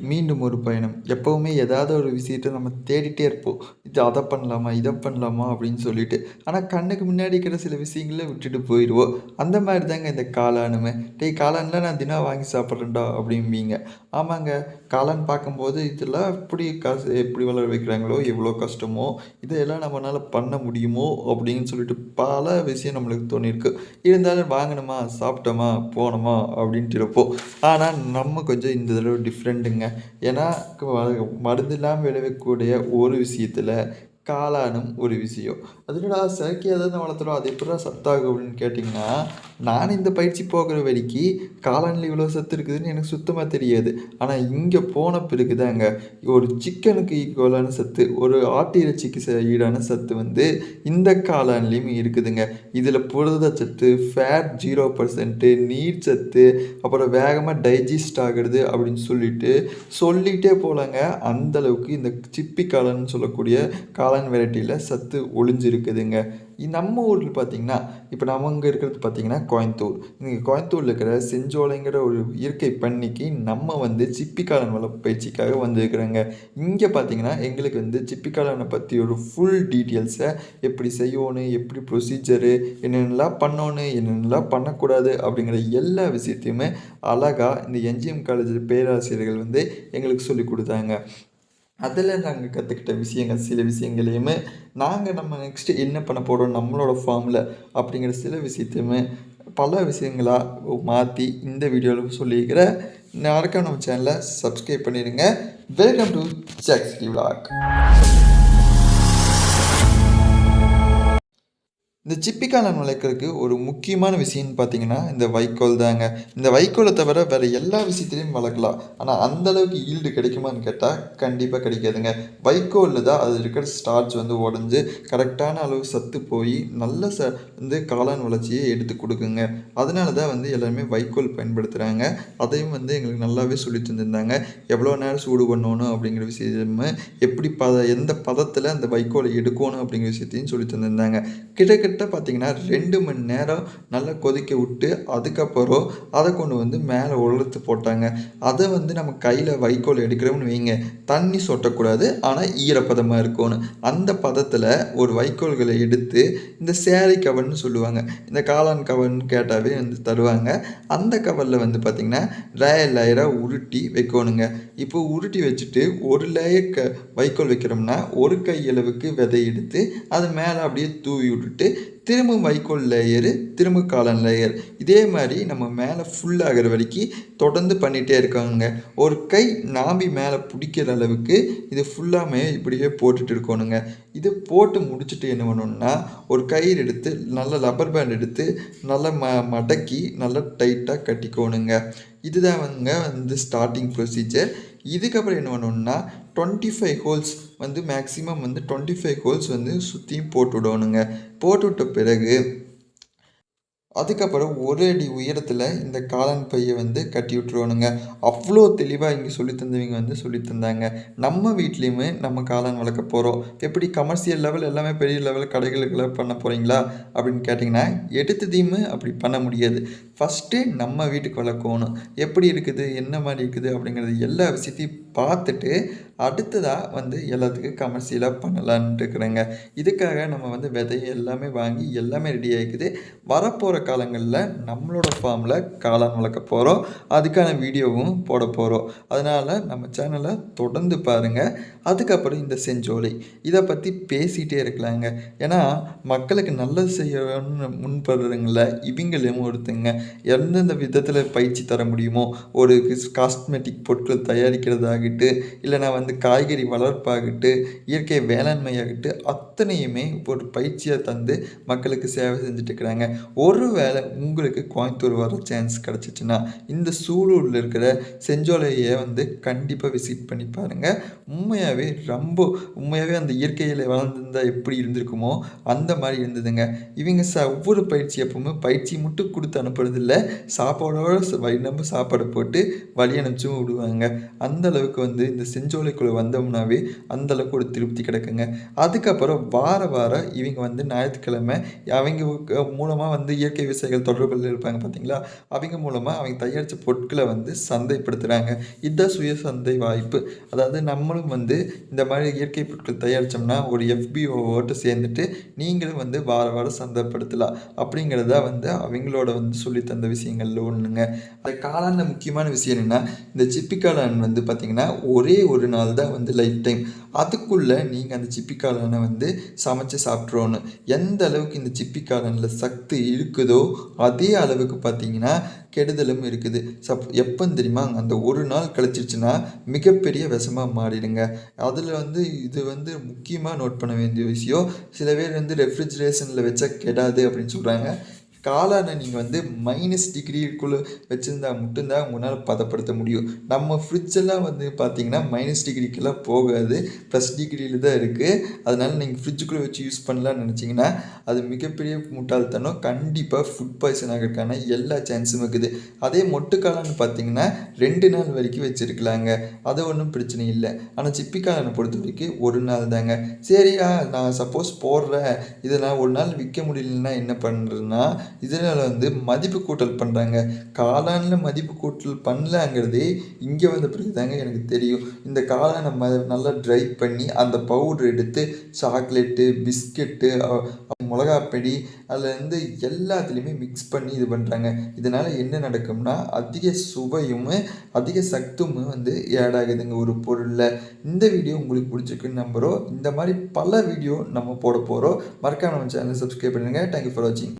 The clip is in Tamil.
மீண்டும் ஒரு பயணம். எப்போவுமே ஏதாவது ஒரு விஷயத்தை நம்ம தேடிட்டே இருப்போம். இது அதை பண்ணலாமா இதை பண்ணலாமா அப்படின்னு சொல்லிட்டு. ஆனால் கண்ணுக்கு முன்னாடி இருக்கிற சில விஷயங்களை விட்டுட்டு போயிடுவோம். அந்த மாதிரி தாங்க இந்த காளானுமே. டேய் காளானில் நான் தினம் வாங்கி சாப்பிட்றேன்டா அப்படிம்பீங்க. ஆமாங்க காளான் பார்க்கும்போது இதில் எப்படி காசு எப்படி வளர வைக்கிறாங்களோ எவ்வளோ கஷ்டமோ இதையெல்லாம் நம்மளால் பண்ண முடியுமோ அப்படின்னு சொல்லிட்டு பல விஷயம் நம்மளுக்கு தோணியிருக்கு. இருந்தாலும் வாங்கினோமா சாப்பிட்டோமா போனோமா அப்படின்ட்டு இருப்போம் ஆனால் நம்ம கொஞ்சம் இந்த தடவை டிஃப்ரெண்ட்டுங்க ஏன்னா மருந்து இல்லாமல் விளைவிக்கக்கூடிய ஒரு விஷயத்தில் காளானும் ஒரு விஷயம் அதுலடா செயற்கையாக எதாவது வளர்த்துறோம்? அது எப்படா சத்தாகும் அப்படின்னு கேட்டிங்கன்னா நான் இந்த பயிற்சி போகிற வரைக்கு காளானில் இவ்வளோ சத்து இருக்குதுன்னு எனக்கு சுத்தமாக தெரியாது. ஆனால் இங்கே போன பிறகு தாங்க ஒரு சிக்கனுக்கு ஈக்குவலான சத்து ஒரு ஆட்டு இறைச்சிக்கு ச- ஈடான சத்து வந்து இந்த காளான்லேயும் இருக்குதுங்க. இதில் புரதச்சத்து ஃபேட் ஜீரோ பர்சன்ட்டு நீர் சத்து அப்புறம் வேகமாக டைஜஸ்ட் ஆகிறது அப்படின்னு சொல்லிட்டு சொல்லிகிட்டே போகலாங்க அந்த அளவுக்கு இந்த சிப்பி காளான்னு சொல்லக்கூடிய காளான் வெரைட்டியில் சத்து ஒளிஞ்சிருக்குதுங்க. நம்ம ஊரில் பார்த்தீங்கன்னா இப்போ நம்ம அங்கே இருக்கிறது பார்த்தீங்கன்னா கோயம்புத்தூர். இங்கே கோயம்புத்தூரில் இருக்கிற செஞ்சோலைங்கிற ஒரு இயற்கை பண்ணிக்கு நம்ம வந்து சிப்பிக்காலன் வள பயிற்சிக்காக வந்துருக்குறோங்க. இங்கே பார்த்தீங்கன்னா எங்களுக்கு வந்து சிப்பிக்காலனை பற்றி ஒரு ஃபுல் டீட்டெயில்ஸை எப்படி செய்யணும் எப்படி ப்ரொசீஜரு என்னென்னலாம் பண்ணணும் என்னென்னலாம் பண்ணக்கூடாது அப்படிங்கிற எல்லா விஷயத்தையுமே அழகாக இந்த என்ஜிஎம் காலேஜ் பேராசிரியர்கள் வந்து எங்களுக்கு சொல்லி கொடுத்தாங்க. அதில் நாங்கள் கற்றுக்கிட்ட விஷயங்கள் சில விஷயங்களையுமே நாங்கள் நம்ம நெக்ஸ்ட்டு என்ன பண்ண போகிறோம் நம்மளோட ஃபார்மில் அப்படிங்கிற சில விஷயத்தையுமே பல விஷயங்களாக மாற்றி இந்த வீடியோவில் சொல்லியிருக்கிற மறக்காம நம்ம சேனலை சப்ஸ்கிரைப் பண்ணிடுங்க. வெல்கம் டு ஜாக்ஸ் விளாக் இந்த சிப்பிக்காளான் வளர்க்குறதுக்கு ஒரு முக்கியமான விஷயம்னு பார்த்தீங்கன்னா இந்த வைக்கோல் தாங்க. இந்த வைக்கோலை தவிர வேறு எல்லா விஷயத்துலையும் வளர்க்கலாம். ஆனால் அந்த அளவுக்கு ஈல்டு கிடைக்குமான்னு கேட்டால் கண்டிப்பாக கிடைக்காதுங்க. வைக்கோலில் தான் அது இருக்கிற ஸ்டார்ச் வந்து உடஞ்சி கரெக்டான அளவு சத்து போய் நல்ல ச வந்து காளான் வளர்ச்சியை எடுத்து கொடுக்குங்க. அதனால தான் வந்து எல்லாருமே வைக்கோல் பயன்படுத்துகிறாங்க அதையும் வந்து எங்களுக்கு நல்லாவே சொல்லி தந்திருந்தாங்க. எவ்வளோ நேரம் சூடு பண்ணணும் அப்படிங்கிற விஷயமும் எப்படி பத எந்த பதத்தில் அந்த வைக்கோலை எடுக்கணும் அப்படிங்கிற விஷயத்தையும் சொல்லி தந்திருந்தாங்க. கிட்டக்கிட்ட கிட்டத்தட்ட பார்த்தீங்கன்னா ரெண்டு மணி நேரம் நல்லா கொதிக்க விட்டு அதுக்கப்புறம் அதை கொண்டு வந்து மேலே உலர்த்து போட்டாங்க. அதை வந்து நம்ம கையில் வைக்கோல் எடுக்கிறோம்னு வைங்க. தண்ணி சொட்டக்கூடாது ஆனால் ஈரப்பதமாக இருக்கணும். அந்த பதத்தில் ஒரு வைக்கோல்களை எடுத்து இந்த சேரி கவர்னு சொல்லுவாங்க. இந்த காளான் கவர்னு கேட்டாவே வந்து தருவாங்க. அந்த கவரில் வந்து பார்த்திங்கன்னா லேயர் லேயராக உருட்டி வைக்கணுங்க. இப்போ உருட்டி வச்சுட்டு ஒரு லேயர் க வைக்கோல் வைக்கிறோம்னா ஒரு கையளவுக்கு விதை எடுத்து அது மேலே அப்படியே தூவி விட்டுட்டு திரும்ப வைக்கோல் லேயரு திரும்ப காலன் லேயர் இதே மாதிரி நம்ம மேலே ஃபுல்லாகிற வரைக்கும் தொடர்ந்து பண்ணிகிட்டே இருக்காங்க. ஒரு கை நாம்பி மேலே பிடிக்கிற அளவுக்கு இது ஃபுல்லாமே இப்படியே போட்டுட்டு இருக்கணுங்க. இது போட்டு முடிச்சுட்டு என்ன பண்ணணும்னா ஒரு கயிறு எடுத்து நல்ல லப்பர் பேண்ட் எடுத்து நல்லா ம மடக்கி நல்லா டைட்டாக கட்டிக்கோணுங்க. இதுதான் வந்து ஸ்டார்டிங் ப்ரொசீஜர் இதுக்கப்புறம் என்ன பண்ணணுன்னா டுவெண்ட்டி ஃபைவ் ஹோல்ஸ் வந்து மேக்ஸிமம் வந்து டுவெண்ட்டி ஃபைவ் ஹோல்ஸ் வந்து சுற்றியும் போட்டு விடணுங்க. போட்டு விட்ட பிறகு அதுக்கப்புறம் ஒரு அடி உயரத்தில் இந்த காளான் பையை வந்து கட்டி விட்ருவானுங்க அவ்வளோ தெளிவாக இங்கே சொல்லி தந்தவங்க வந்து சொல்லி தந்தாங்க. நம்ம வீட்லேயுமே நம்ம காளான் வளர்க்க போகிறோம் எப்படி கமர்ஷியல் லெவல் எல்லாமே பெரிய லெவல் கடைகளுக்கெல்லாம் பண்ண போகிறீங்களா அப்படின்னு கேட்டிங்கன்னா எடுத்ததையுமே அப்படி பண்ண முடியாது. ஃபஸ்ட்டு நம்ம வீட்டுக்கு வளர்க்கணும். எப்படி இருக்குது? என்ன மாதிரி இருக்குது? அப்படிங்கிறது எல்லா விஷயத்தையும் பார்த்துட்டு அடுத்ததாக வந்து எல்லாத்துக்கும் கமர்ஷியலாக பண்ணலான்ட்டு இருக்கிறேங்க. இதுக்காக நம்ம வந்து விதையை எல்லாமே வாங்கி எல்லாமே ரெடி ஆகிக்குது வரப்போகிற காலங்களில் நம்மளோட ஃபார்மில் காளான் வளர்க்க போகிறோம் அதுக்கான வீடியோவும் போட போகிறோம் அதனால் நம்ம சேனலை தொடர்ந்து பாருங்கள் அதுக்கப்புறம் இந்த செஞ்சோலை. இதை பற்றி பேசிகிட்டே இருக்கலாங்க. ஏன்னா மக்களுக்கு நல்லது செய்யணும்னு முன்படுறவங்கள இவங்களும் ஒருத்தங்க எந்தெந்த விதத்தில் பயிற்சி தர முடியுமோ ஒரு காஸ்மெட்டிக் பொருட்கள் தயாரிக்கிறதாகட்டு இல்லைனா வந்து காய்கறி வளர்ப்பாகட்டு இயற்கை வேளாண்மையாகட்டு அத்தனையுமே ஒரு பயிற்சியை தந்து மக்களுக்கு சேவை செஞ்சுட்டு இருக்கிறாங்க ஒருவேளை உங்களுக்கு கோயம்புத்தூர் வர சான்ஸ் கிடச்சிச்சின்னா இந்த சூலூரில் இருக்கிற செஞ்சோலையை வந்து கண்டிப்பாக விசிட் பண்ணி பாருங்கள் உண்மையாகவே ரொம்ப உண்மையாகவே அந்த இயற்கையில் வளர்ந்துருந்தா எப்படி இருந்திருக்குமோ அந்த மாதிரி இருந்ததுங்க. இவங்க ச ஒவ்வொரு பயிற்சி எப்பவுமே பயிற்சி மட்டும் கொடுத்து அனுப்புறது போகிறதில்ல சாப்பாடோட ச- வயிறு சாப்பாடை போட்டு வழி அனுப்பிச்சும் விடுவாங்க. அந்த அளவுக்கு வந்து இந்த செஞ்சோலைக்குள்ளே வந்தோம்னாவே அந்தளவுக்கு ஒரு திருப்தி கிடைக்குங்க. அதுக்கப்புறம் வார வாரம் இவங்க வந்து ஞாயிற்றுக்கிழமை அவங்க மூலமாக வந்து இயற்கை விவசாயிகள் தொடர்பில் இருப்பாங்க பார்த்தீங்களா? அவங்க மூலமாக அவங்க தயாரித்த பொருட்களை வந்து சந்தைப்படுத்துகிறாங்க இதுதான் சுய சந்தை வாய்ப்பு. அதாவது நம்மளும் வந்து இந்த மாதிரி இயற்கை பொருட்கள் தயாரித்தோம்னா ஒரு எஃபிஓவோட்டு சேர்ந்துட்டு நீங்களும் வந்து வார வாரம் சந்தைப்படுத்தலாம். அப்படிங்கிறதா வந்து அவங்களோட வந்து சொல்லி தந்த விஷயங்கள்ல ஒன்றுங்க அந்த காளானில் முக்கியமான விஷயம் என்னென்னா இந்த சிப்பி காளான் வந்து பார்த்திங்கன்னா ஒரே ஒரு நாள் தான் வந்து லைஃப் டைம் அதுக்குள்ளே நீங்கள் அந்த சிப்பி காளானை வந்து சமைச்சு சாப்பிட்றோன்னு எந்த அளவுக்கு இந்த சிப்பி காளானில் சக்தி இருக்குதோ அதே அளவுக்கு பார்த்தீங்கன்னா கெடுதலும் இருக்குது. சப் எப்போன்னு தெரியுமா? அந்த ஒரு நாள் கழிச்சிருச்சுன்னா மிகப்பெரிய விஷமாக மாறிடுங்க. அதில் வந்து இது வந்து முக்கியமாக நோட் பண்ண வேண்டிய விஷயம் சில பேர் வந்து ரெஃப்ரிஜரேஷனில் வச்சா கெடாது அப்படின்னு சொல்கிறாங்க காளானை நீங்கள் வந்து மைனஸ் டிகிரிக்குள்ளே வச்சுருந்தா மட்டும்தான் உங்களால் பதப்படுத்த முடியும். நம்ம ஃப்ரிட்ஜெல்லாம் வந்து பார்த்திங்கன்னா மைனஸ் டிகிரிக்கெல்லாம் போகாது. ப்ளஸ் டிகிரியில் தான் இருக்குது அதனால் நீங்கள் ஃப்ரிட்ஜுக்குள்ளே வச்சு யூஸ் பண்ணலாம்னு நினச்சிங்கன்னா அது மிகப்பெரிய முட்டாள்தனம். கண்டிப்பாக ஃபுட் பாய்சன் ஆகிறதுக்கான எல்லா சான்ஸும் இருக்குது. அதே மொட்டு காளான்னு பார்த்தீங்கன்னா ரெண்டு நாள் வரைக்கும் வச்சுருக்கலாங்க. அது ஒன்றும் பிரச்சனை இல்லை. ஆனால் சிப்பி காளானை பொறுத்த வரைக்கும் ஒரு நாள் தாங்க. சரியா நான் சப்போஸ் போடுறேன். இதை நான் ஒரு நாள் விற்க முடியலன்னா என்ன பண்ணுறேன்னா இதனால் வந்து மதிப்பு கூட்டல் பண்ணுறாங்க காளானில் மதிப்பு கூட்டல் பண்ணலங்கிறதே இங்கே வந்த பிறகு தாங்க எனக்கு தெரியும். இந்த காளானை ம நல்லா ட்ரை பண்ணி அந்த பவுடர் எடுத்து சாக்லேட்டு பிஸ்கெட்டு மிளகாப்பொடி அதில் இருந்து எல்லாத்துலேயுமே மிக்ஸ் பண்ணி இது பண்ணுறாங்க இதனால் என்ன நடக்கும்னா அதிக சுவையும் அதிக சத்தும் வந்து ஆட் ஆகுதுங்க ஒரு பொருளில். இந்த வீடியோ உங்களுக்கு பிடிச்சிருக்குன்னு நம்புகிறோம் இந்த மாதிரி பல வீடியோ நம்ம போட போகிறோம் மறக்காம நம்ம சேனலை சப்ஸ்கிரைப் பண்ணுங்கள் தேங்க்யூ ஃபார் வாட்சிங்